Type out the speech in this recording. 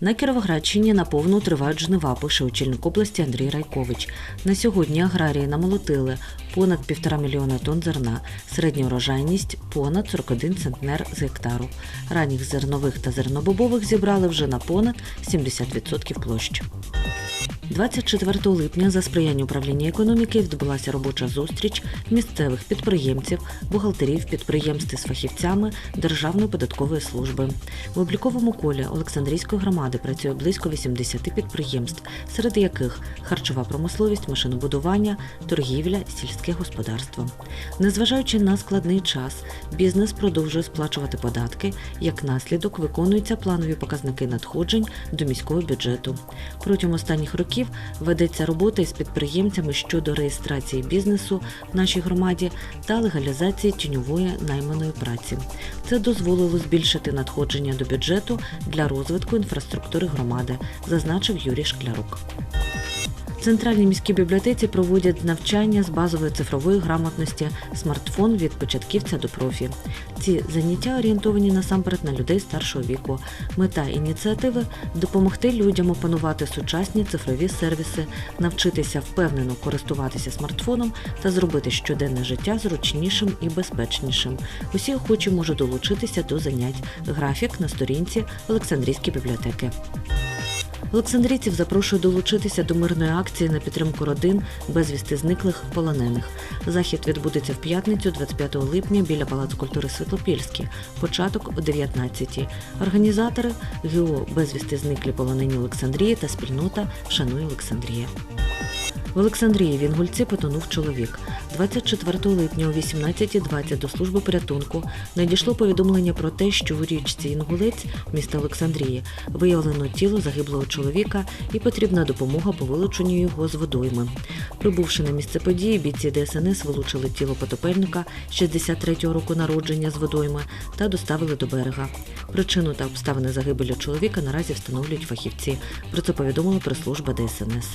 На Кіровоградщині наповну тривають жнива, пише очільник області Андрій Райкович. На сьогодні аграрії намолотили понад півтора мільйона тонн зерна, середня урожайність понад 41 центнер з гектару. Ранніх зернових та зернобобових зібрали вже на понад 70% площ. 24 липня за сприяння управління економіки відбулася робоча зустріч місцевих підприємців, бухгалтерів підприємств з фахівцями Державної податкової служби. В обліковому колі Олександрійської громади працює близько 80 підприємств, серед яких харчова промисловість, машинобудування, торгівля, сільське господарство. Незважаючи на складний час, бізнес продовжує сплачувати податки. Як наслідок виконуються планові показники надходжень до міського бюджету. Протягом останніх років ведеться робота із підприємцями щодо реєстрації бізнесу в нашій громаді та легалізації тіньової найманої праці. Це дозволило збільшити надходження до бюджету для розвитку інфраструктури громади, зазначив Юрій Шклярук. Центральній міській бібліотеці проводять навчання з базової цифрової грамотності смартфон від початківця до профі. Ці заняття орієнтовані насамперед на людей старшого віку. Мета ініціативи допомогти людям опанувати сучасні цифрові сервіси, навчитися впевнено користуватися смартфоном та зробити щоденне життя зручнішим і безпечнішим. Усі охочі можуть долучитися до занять. Графік на сторінці Олександрійської бібліотеки. Олександрійців запрошую долучитися до мирної акції на підтримку родин безвісти зниклих полонених. Захід відбудеться в п'ятницю, 25 липня, біля Палацу культури Світлопільський. Початок о 19-й. Організатори ГО безвісти зниклі полонені Олександрії та спільнота Вшануй Олександрія. В Олександрії в Інгульці потонув чоловік. 24 липня о 18.20 до служби порятунку надійшло повідомлення про те, що у річці Інгулець міста Олександрії виявлено тіло загиблого чоловіка і потрібна допомога по вилученню його з водойми. Прибувши на місце події, бійці ДСНС вилучили тіло потопельника 63-го року народження з водойми та доставили до берега. Причину та обставини загибелі чоловіка наразі встановлюють фахівці. Про це повідомила прес-служба ДСНС.